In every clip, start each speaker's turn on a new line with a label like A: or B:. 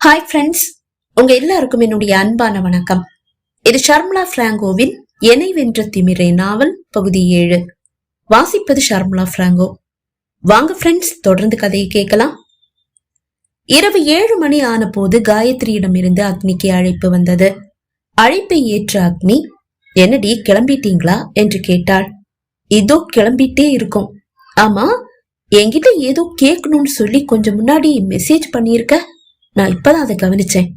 A: Hi friends உங்க எல்லாருக்கும் என்னுடைய அன்பான வணக்கம். இது ஷர்முலா பிராங்கோவின் என்னை வென்ற திமிரை நாவல் பகுதி ஏழு. வாசிப்பது ஷர்முலா பிராங்கோ. வாங்க ஃப்ரெண்ட்ஸ் தொடர்ந்து கதையை கேட்கலாம். இரவு ஏழு மணி ஆன போது காயத்ரியிடமிருந்து அக்னிக்கு அழைப்பு வந்தது. அழைப்பை ஏற்ற அக்னி என்னடி கிளம்பிட்டீங்களா? என்று கேட்டாள். இதோ கிளம்பிட்டே இருக்கும். ஆமா என்கிட்ட ஏதோ கேட்கணும்னு சொல்லி கொஞ்சம் முன்னாடி மெசேஜ் பண்ணியிருக்க? நான் இப்பதான் அதை கவனிச்சேன்.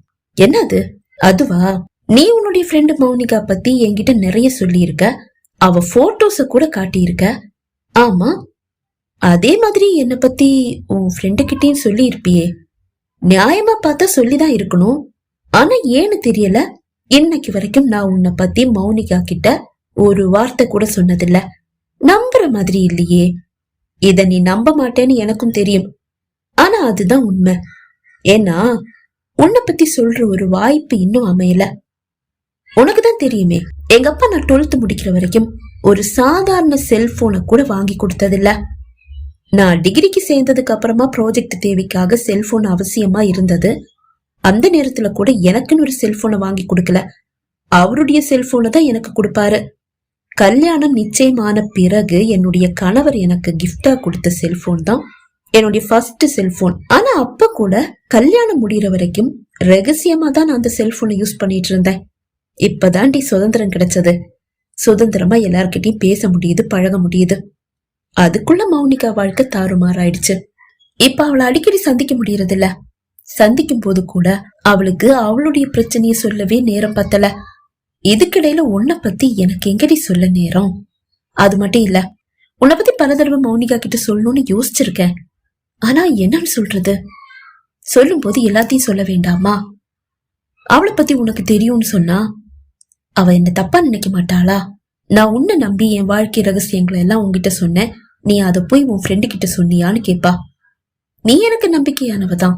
A: என்னது? அதுவா? நீ உன்னுடைய ஃப்ரெண்டு மௌனிகா பத்தி என்கிட்ட நிறைய சொல்லியிருக்க. அவ போட்டோஸ கூட காட்டியிருக்க. ஆமா. அதே மாதிரி என்னை பத்தி உன் ஃப்ரெண்டு கிட்டயும் சொல்லி இருப்பியே நியாயமா பார்த்தா சொல்லிதான் இருக்கணும். ஆனா ஏன்னு தெரியல? இன்னைக்கு வரைக்கும் நான் உன்னை பத்தி மௌனிகா கிட்ட ஒரு வார்த்தை கூட சொன்னதில்ல. நம்புற மாதிரி இல்லையே. இத நீ நம்ப மாட்டேன்னு எனக்கும் தெரியும். ஆனா அதுதான் உண்மை. ஏன்னா உன்னை பத்தி சொல்ற ஒரு வாய்ப்பு இன்னும் அமையல. உனக்கு தான் தெரியுமே எங்க அப்பா நான் டுவெல்த் முடிக்கிற வரைக்கும் ஒரு சாதாரண செல்போனை கூட வாங்கி கொடுத்ததில்ல. நான் டிகிரிக்கு சேர்ந்ததுக்கு அப்புறமா ப்ராஜெக்ட் தேவைக்காக செல்போன் அவசியமா இருந்தது. அந்த நேரத்துல கூட எனக்குன்னு ஒரு செல்போனை வாங்கி கொடுக்கல. அவருடைய செல்போனை தான் எனக்கு கொடுப்பாரு. கல்யாணம் நிச்சயமான பிறகு என்னுடைய கணவர் எனக்கு கிஃப்டா கொடுத்த செல்போன் தான் என்னுடைய ஃபர்ஸ்ட் செல்போன் ஆனா அப்ப கூட கல்யாணம் முடிகிற வரைக்கும் ரகசியமா தான் நான் அந்த செல்போனை யூஸ் பண்ணிட்டு இருந்தேன். இப்பதான்டி சுதந்திரம் கிடைச்சது. சுதந்திரமா எல்லார்கிட்டயும் பேச முடியுது பழக முடியுது. அதுக்குள்ள மௌனிகா வாழ்க்கை தாறுமாறாயிடுச்சு. இப்ப அவளை அடிக்கடி சந்திக்க முடியறது இல்ல சந்திக்கும் போது கூட அவளுக்கு அவளுடைய பிரச்சனைய சொல்லவே நேரம் பத்தல. இதுக்கிடையில உன்னை பத்தி எனக்கு எங்கடி சொல்ல நேரம்? அது மட்டும் இல்ல உன்னை பத்தி பல தடவை மௌனிகா கிட்ட சொல்லணும்னு யோசிச்சிருக்கேன். ஆனா என்னன்னு சொல்றது? சொல்லும் போது எல்லாத்தையும் சொல்ல வேண்டாமா? அவளை பத்தி உனக்கு தெரியும்னு சொன்னா அவ என்ன தப்பா நினைக்க மாட்டாளா? நான் உன்னை நம்பி என் வாழ்க்கை ரகசியங்களை எல்லாம் உன்கிட்ட சொன்னேன். நீ அதை போய் உன் ஃப்ரெண்டு கிட்ட சொன்னியான்னு கேப்பா. நீ எனக்கு நம்பிக்கையானவ தான்.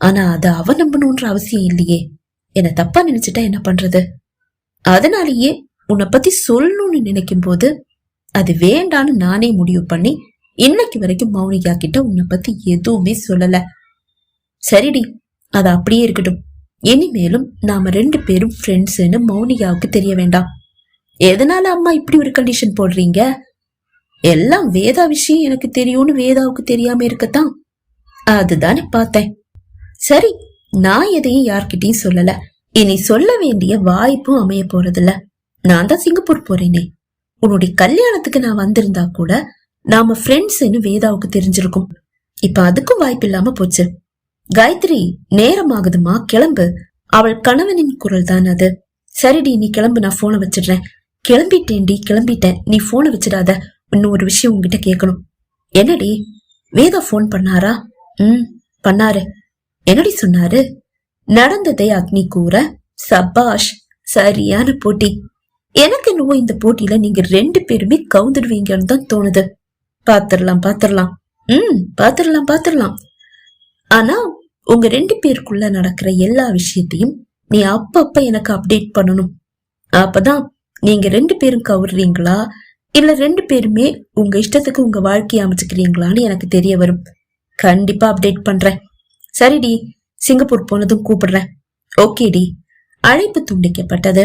A: ஆனா அதை அவ நம்பணும்ன்ற அவசியம் இல்லையே. என்ன தப்பா நினைச்சிட்டா என்ன பண்றது? அதனாலேயே உன்னை பத்தி சொல்லணும்னு நினைக்கும் போது அது வேண்டான்னு நானே முடிவு பண்ணி இன்னைக்கு வரைக்கும் மௌனிகா கிட்ட உன்னை பத்தி எதுவுமே சொல்லல. சரிடி அது அப்படியே இருக்கட்டும். இனிமேலும் நாம ரெண்டு பேரும் ஃப்ரெண்ட்ஸ்னு மௌனிகாவுக்கு தெரிய வேண்டாம். எதனால அம்மா இப்படி ஒரு கண்டிஷன் போடுறீங்க? எல்லாம் வேதா விஷயம் எனக்கு தெரியும்னு வேதாவுக்கு தெரியாம இருக்கத்தான். அதுதானே பார்த்தேன். சரி நான் எதையும் யார்கிட்டயும் சொல்லல. இனி சொல்ல வேண்டிய வாய்ப்பும் அமைய போறதில்ல. நான் தான் சிங்கப்பூர் போறேனே. உன்னுடைய கல்யாணத்துக்கு நான் வந்திருந்தா கூட நாம ஃப்ரெண்ட்ஸ்னு வேதாவுக்கு தெரிஞ்சிருக்கும். இப்ப அதுக்கும் வாய்ப்பு இல்லாம போச்சு. காயத்ரி நேரம் ஆகுதுமா கிளம்பு. அவள் கணவனின் குரல் தான் அது. சரிடி நீ கிளம்பு நான் போனை வச்சிடுறேன். கிளம்பிட்டேன்டி கிளம்பிட்டேன். நீ போனை வச்சிடாத. இன்னும் ஒரு விஷயம் உங்ககிட்ட கேட்கணும். என்னடி? வேதா போன் பண்ணாரா? ம் பண்ணாரு. என்னடி சொன்னாரு? நடந்ததை அக்னி கூற சபாஷ் சரியான போட்டி. எனக்கு என்னவோ இந்த போட்டியில நீங்க ரெண்டு பேருமே கவுந்துடுவீங்கன்னு தான் தோணுது. பாத்துரலாம் பாத்துரலாம். ம் பாத்துரலாம் பாத்துரலாம். ஆனா உங்க ரெண்டு பேருக்குள்ள நடக்கிற எல்லா விஷயத்தையும் நீ அப்பப்ப எனக்கு அப்டேட் பண்ணணும். அப்பதான் நீங்க ரெண்டு பேரும் கவுடுறீங்களா இல்ல ரெண்டு பேருமே உங்க இஷ்டத்துக்கு உங்க வாழ்க்கையை அமைச்சுக்கிறீங்களான்னு எனக்கு தெரிய வரும். கண்டிப்பா அப்டேட் பண்றேன். சரிடி சிங்கப்பூர் போனதும் கூப்பிடுறேன். ஓகேடி அழைப்பு துண்டிக்கப்பட்டது.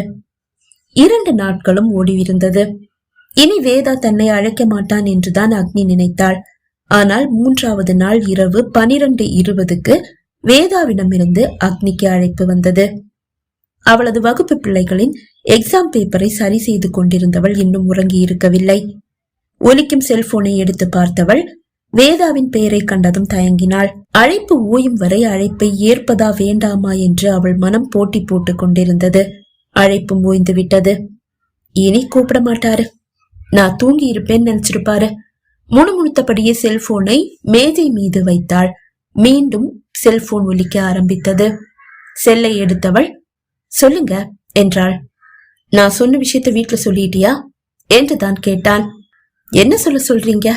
A: இரண்டு நாட்களும் ஓடிவிருந்தது இனி வேதா தன்னை அழைக்க மாட்டான் என்றுதான் அக்னி நினைத்தாள். ஆனால் மூன்றாவது நாள் இரவு பனிரெண்டு இருபதுக்கு வேதாவிடமிருந்து அக்னிக்கு அழைப்பு வந்தது. அவளது வகுப்பு பிள்ளைகளின் எக்ஸாம் பேப்பரை சரி செய்து கொண்டிருந்தவள் இன்னும் உறங்கி இருக்கவில்லை. ஒலிக்கும் செல்போனை எடுத்து பார்த்தவள் வேதாவின் பெயரை கண்டதும் தயங்கினாள். அழைப்பு ஓயும் வரை அழைப்பை ஏற்பதா வேண்டாமா என்று அவள் மனம் போட்டி போட்டுக் கொண்டிருந்தது. அழைப்பும் ஓய்ந்து விட்டது இனி கூப்பிட மாட்டாரு. நான் தூங்கி இருப்பேன்னு நினைச்சிருப்பாரு முணுமுணுத்தபடியே செல்போனை மேஜை மீது வைத்தாள். மீண்டும் செல்போன் ஒலிக்க ஆரம்பித்தது. செல்லை எடுத்தவள் சொல்லுங்க என்றாள். நான் சொன்ன விஷயத்த வீட்டுல சொல்லிட்டியா? என்று தான் கேட்டான். என்ன சொல்ல சொல்றீங்க?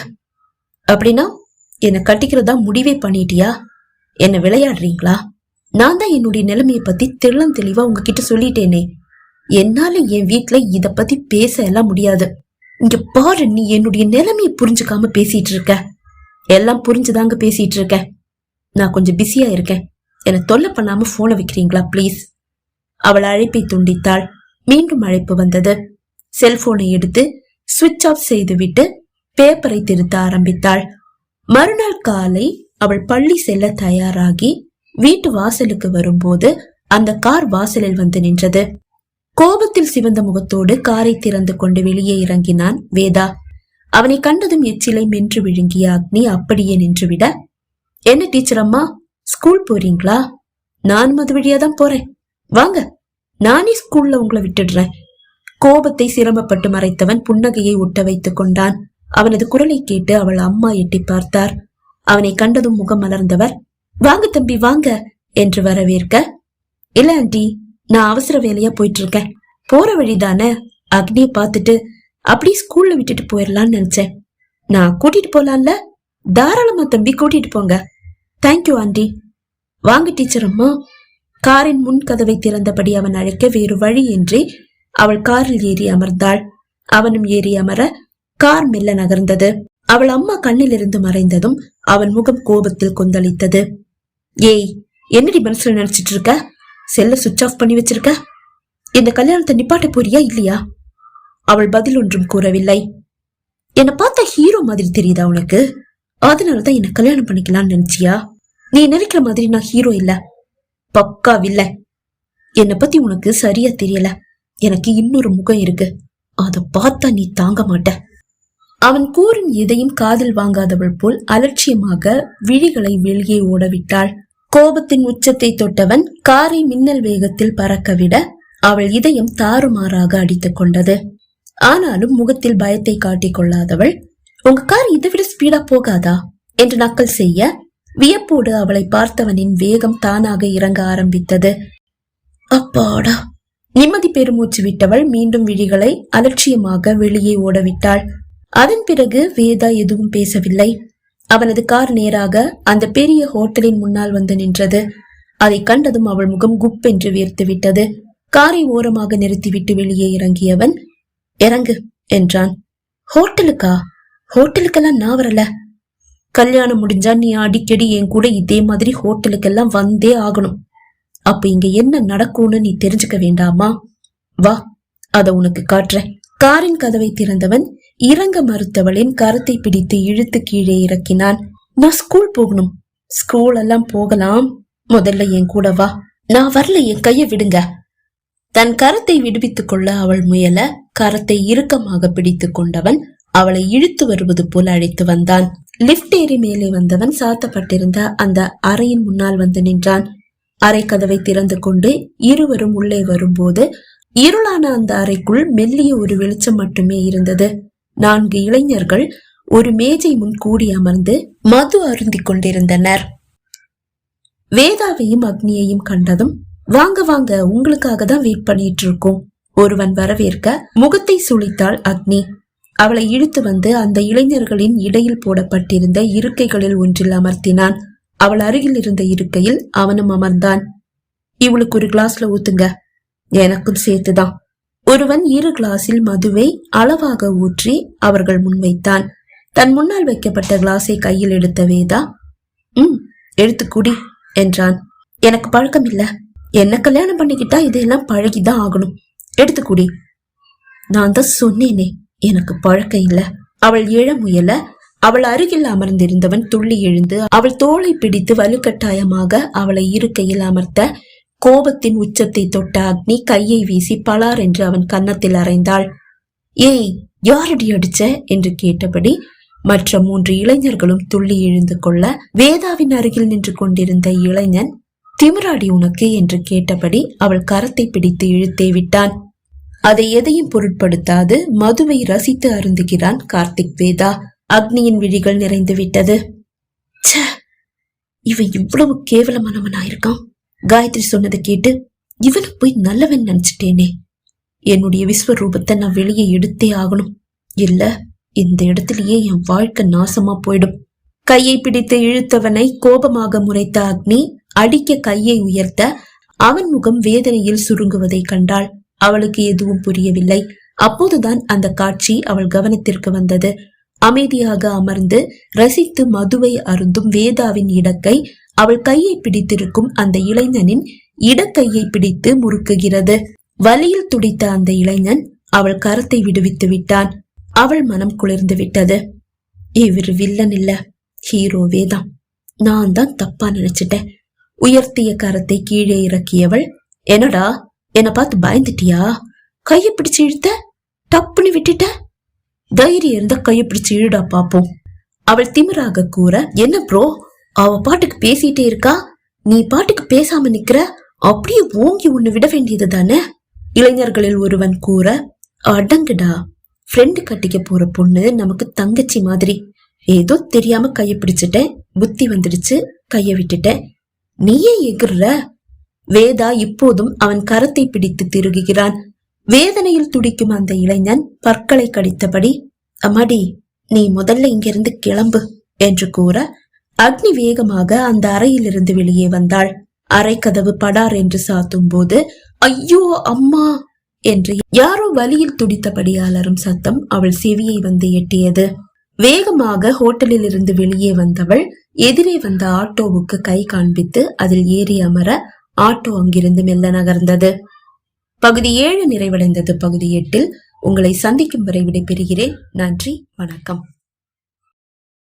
A: அப்படின்னா என்னை கட்டிக்கிறதா முடிவே பண்ணிட்டியா? என்ன விளையாடுறீங்களா? நான் தான் என்னுடைய நிலைமையை பத்தி தெள்ளம் தெளிவா உங்ககிட்ட சொல்லிட்டேனே. என்னால என் வீட்டுல இத பத்தி பேச எல்லாம் முடியாது. இங்க பாரு நீ என்னுடைய நிலைமையை புரிஞ்சுக்காம பேசிட்டு இருக்க. எல்லாம் புரிஞ்சுதாங்க பேசிட்டு இருக்க. நான் கொஞ்சம் பிஸியா இருக்கேன். என்னை தொல்லை பண்ணாம போனை வைக்கிறீங்களா ப்ளீஸ் அவள் அழைப்பை துண்டித்தாள். மீண்டும் அழைப்பு வந்தது. செல்போனை எடுத்து சுவிட்ச் ஆஃப் செய்துவிட்டு பேப்பரை திருத்த ஆரம்பித்தாள். மறுநாள் காலை அவள் பள்ளி செல்ல தயாராகி வீட்டு வாசலுக்கு வரும்போது அந்த கார் வாசலில் வந்து நின்றது. கோபத்தில் சிவந்த முகத்தோடு காரை திறந்து கொண்டு வெளியே இறங்கினான் வேதா. அவனை கண்டதும் எச்சிலை மென்று விழுங்கிய அக்னி அப்படியே நின்றுவிட என்ன டீச்சர் அம்மா ஸ்கூல் போறீங்களா? நான் மது வழியா தான் போறேன். வாங்க நானே ஸ்கூல்ல உங்களை விட்டுடுறேன். கோபத்தை சிரமப்பட்டு மறைத்தவன் புன்னகையை ஒட்ட வைத்துக் கொண்டான். அவனது குரலை கேட்டு அவள் அம்மா எட்டி பார்த்தார். அவனை கண்டதும் முகம் மலர்ந்தவர் வாங்க தம்பி வாங்க என்று வரவேற்க இல்ல ஆண்டி நான் அவசர வேலையா போயிட்டு இருக்கேன் போற வழிதானே அக்னிய பார்த்துட்டு அப்படியே ஸ்கூல்ல விட்டுட்டு போயிடலாம்னு நினைச்சேன். நான் கூட்டிட்டு போலாம்ல? தாராளமா தம்பி கூட்டிட்டு போங்க. தேங்க்யூ ஆண்டி வாங்க டீச்சர் அம்மா. காரின் முன் கதவை திறந்தபடி அவன் அழைக்க வேறு வழி வழியின்றி அவள் காரில் ஏறி அமர்ந்தாள். அவனும் ஏறி அமர கார் மெல்ல நகர்ந்தது. அவள் அம்மா கண்ணிலிருந்து மறைந்ததும் அவன் முகம் கோபத்தில் கொந்தளித்தது. ஏய் என்னடி மனசுல நினைச்சிட்டு இருக்க? செல்ல சுவிட்ச் ஆஃப் பண்ணி வச்சிருக்க? இந்த கல்யாணத்தை நிப்பாட்ட போறியா இல்லையா? அவள் பதில் ஒன்றும் கூறவில்லை. என்னை பார்த்தா ஹீரோ மாதிரி தெரியுதா உனக்கு? அதனாலதான் என்ன கல்யாணம் பண்ணிக்கலாம்னு நினைச்சியா? நீ நினைக்கிற மாதிரி நான் ஹீரோ இல்ல. பக்கா வில்ல என்னை பத்தி உனக்கு சரியா தெரியல. எனக்கு இன்னொரு முகம் இருக்கு. அத பார்த்தா நீ தாங்க மாட்ட. அவன் கூறும் எதையும் காதில் வாங்காதவள் போல் அலட்சியமாக விழிகளை வெளியே ஓடவிட்டாள். கோபத்தின் உச்சத்தை தொட்டவன் காரை மின்னல் வேகத்தில் பறக்கவிட அவள் இதயம் தாறுமாறாக அடித்துக் கொண்டது. ஆனாலும் முகத்தில் பயத்தை காட்டிக் கொள்ளாதவள் உங்க கார் இதை விட ஸ்பீடா போகாதா? என்று நக்கல் செய்ய வியப்போடு அவளை பார்த்தவனின் வேகம் தானாக இறங்க ஆரம்பித்தது. அப்பாடா! நிம்மதி பெருமூச்சு விட்டவள் மீண்டும் விழிகளை அலட்சியமாக வெளியே ஓடவிட்டாள். அதன் பிறகு வேதா எதுவும் பேசவில்லை. அவனது கார் நேராக அந்த பெரிய ஹோட்டலின் முன்னால் வந்து நின்றது. அதை கண்டதும் அவள் முகம் குப்பென்று வீர்த்து விட்டது. காரை ஓரமாக நிறுத்திவிட்டு வெளியே இறங்கியவன் இறங்கு என்றான். ஹோட்டலுக்கா? ஹோட்டலுக்கெல்லாம் நான் வரல. கல்யாணம் முடிஞ்சா நீ அடிக்கடி என் கூட இதே மாதிரி ஹோட்டலுக்கெல்லாம் வந்தே ஆகணும். அப்ப இங்க என்ன நடக்கும்னு நீ தெரிஞ்சுக்க வேண்டாமா? வா அத உனக்கு காட்டுறேன். காரின் கதவை திறந்தவன் இறங்க மறுத்தவளின் கருத்தை பிடித்து இழுத்து கீழே இறக்கினான். நான் ஸ்கூல் போகணும். ஸ்கூல் எல்லாம் போகலாம். முதல்ல என் கூட வா. நான் வரல என் கைய விடுங்க. தன் கரத்தை விடுவித்துக் கொள்ள அவள் முயல கரத்தை இறுக்கமாக பிடித்துக் கொண்டவன் அவளை இழுத்து வருவது போல அழைத்து வந்தான். லிப்ட் ஏறி மேலே வந்தவன் சாத்தப்பட்டிருந்த அந்த அறையின் முன்னால் வந்து நின்றான். அறை கதவை திறந்து கொண்டு இருவரும் உள்ளே வரும்போது இருளான அந்த அறைக்குள் மெல்லிய ஒரு வெளிச்சம் மட்டுமே இருந்தது. நான்கு இளைஞர்கள் ஒரு மேஜை முன் கூடி அமர்ந்து மது அருந்திக் கொண்டிருந்தனர். வேதாவையும் அக்னியையும் கண்டதும் வாங்க வாங்க உங்களுக்காக தான் வெயிட் பண்ணிட்டு இருக்கோம். ஒருவன் வரவேற்க முகத்தை சுளித்தாள் அக்னி. அவளை இழுத்து வந்து அந்த இளைஞர்களின் இடையில் போடப்பட்டிருந்த இருக்கைகளில் ஒன்றில் அமர்த்தினான். அவள் அருகில் இருந்த இருக்கையில் அவனும் அமர்ந்தான். இவளுக்கு ஒரு கிளாஸ்ல ஊத்துங்க. எனக்கும் சேர்த்துதான். ஒருவன் இரு கிளாஸில் மதுவை அளவாக ஊற்றி அவர்கள் முன்வைத்தான். தன் முன்னால் வைக்கப்பட்ட கிளாஸை கையில் எடுத்த வேதா ம் எடுத்து குடி என்றான். எனக்கு பழக்கம் இல்ல என்ன கல்யாணம் பண்ணிக்கிட்டா இதையெல்லாம் பழகிதான் ஆகணும். எடுத்து குடி. நான் தான் சொன்னேனே எனக்கு பழக்கம் இல்ல. அவள் எழ முயல அவள் அருகில் அமர்ந்திருந்தவன் துள்ளி எழுந்து அவள் தோளை பிடித்து வலுக்கட்டாயமாக அவளை இருக்கையில் அமர்த்த கோபத்தின் உச்சத்தை தொட்ட அக்னி கையை வீசி பலார் என்று அவன் கன்னத்தில் அறைந்தாள். ஏய் யாரடி அடிச்ச? என்று கேட்டபடி மற்ற மூன்று இளைஞர்களும் துள்ளி எழுந்து கொள்ள வேதாவின் அருகில் நின்று கொண்டிருந்த இளைஞன் திமிராடி உனக்கு? என்று கேட்டபடி அவள் கரத்தை பிடித்து இழுத்தே விட்டான். அதை எதையும் பொருட்படுத்தாது மதுவை ரசித்து அருந்துகிறான் கார்த்திக் வேதா. அக்னியின் விழிகள் நிறைந்து விட்டது. இவன் இவ்வளவு கேவலமானவனாயிருக்கான். காயத்ரி சொன்னதை கேட்டு இவனை போய் நல்லவன் நினைச்சிட்டேனே. என்னுடைய விஸ்வரூபத்தை நான் வெளியே எடுத்தே ஆகணும். இல்ல இந்த இடத்திலேயே என் வாழ்க்கை நாசமா போயிடும். கையை பிடித்து இழுத்தவனை கோபமாக முறைத்த அக்னி அடிக்க கையை உயர்த்த அவன் முகம் வேதனையில் சுருங்குவதை கண்டாள். அவளுக்கு எதுவும் புரியவில்லை. அப்போதுதான் அந்த காட்சி அவள் கவனத்திற்கு வந்தது. அமைதியாக அமர்ந்து ரசித்து மதுவை அருந்தும் வேதாவின் இடக்கை அவள் கையை பிடித்திருக்கும் அந்த இளைஞனின் இடக்கையை பிடித்து முறுக்குகிறது. வலியில் துடித்த அந்த இளைஞன் அவள் கரத்தை விடுவித்து விட்டான். அவள் மனம் குளிர்ந்து விட்டது. இவர் வில்லன் இல்ல ஹீரோவே தான் நான் தான் தப்பா நினைச்சிட்டேன். உயர்த்திய கரத்தை கீழே இறக்கியவள் என்னடா என்ன பார்த்து பயந்துட்டியா? கைய பிடிச்சு இழுத்த? டப்புன்னு விட்டுட்ட? தைரியம் இருந்தா கைய பிடிச்சு இழுடா பாப்போம். அவள் திமிராக கூற என்ன ப்ரோ அவ பாட்டுக்கு பேசிட்டே இருக்கா? நீ பாட்டுக்கு பேசாம நிக்கிற? அப்படியே ஓங்கி உன்னை விட வேண்டியது தானே? இளைஞர்களில் ஒருவன் கூற அடங்குடா ஃப்ரெண்டு கட்டிக்க போற பொண்ணு நமக்கு தங்கச்சி மாதிரி. ஏதோ தெரியாம கைய பிடிச்சிட்டேன். புத்தி வந்துடுச்சு. கைய விட்டுட்டேன். நீயே எகிர்ற? வேதா இப்போதும் அவன் கரத்தை பிடித்து திருகுகிறான். வேதனையில் துடிக்கும் அந்த இளைஞன் பற்களை கடித்தபடி அம்மாடி நீ முதல்ல இங்கிருந்து கிளம்பு என்று கூற அக்னி வேகமாக அந்த அறையிலிருந்து வெளியே வந்தாள். அறை கதவு படார் என்று சாத்தும் போது ஐயோ அம்மா! என்று யாரோ வலியில் துடித்தபடி அலறும் சத்தம் அவள் செவியை வந்து எட்டியது. வேகமாக ஹோட்டலில் இருந்து வெளியே வந்தவள் எதிரே வந்த ஆட்டோவுக்கு கை காண்பித்து அதில் ஏறி அமர ஆட்டோ அங்கிருந்து மெல்ல நகர்ந்தது. பகுதி ஏழு நிறைவடைந்தது. பகுதி எட்டில் உங்களை சந்திக்கும் வரை விடைபெறுகிறேன். நன்றி வணக்கம்.